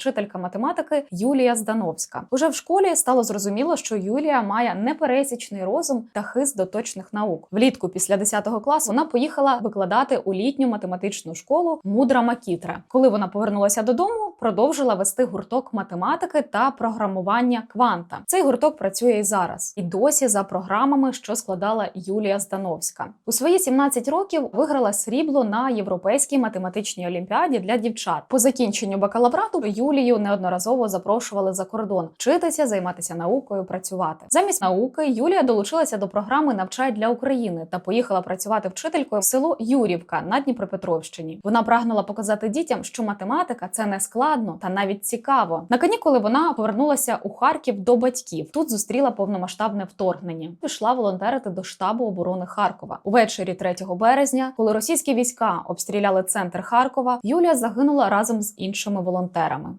вчителька математики Юлія Здановська. Уже в школі стало зрозуміло, що Юлія має непересічний розум та хист до точних наук. Влітку після 10 класу вона поїхала викладати у літню математичну школу Мудра Макітра. Коли вона повернулася додому, продовжила вести гурток математики та програмування кванта. Цей гурток працює і зараз, і досі за програмами, що складала Юлія Здановська. У свої 17 років виграла срібло на європейській математичній олімпіаді для дівчат. По закінченню бакалаврату Юлію неодноразово запрошували за кордон вчитися, займатися наукою, працювати. Замість науки Юлія долучилася до програми Навчай для України та поїхала працювати вчителькою в село Юрівка на Дніпропетровщині. Вона прагнула показати дітям, що математика це не складно та навіть цікаво. На канікули вона повернулася у Харків до батьків. Тут зустріла повномасштабне вторгнення. Пішла волонтерити до штабу оборони Харкова. Увечері 3 березня, коли російські війська обстріляли центр Харкова, Юлія загинула разом з іншими волонтерами.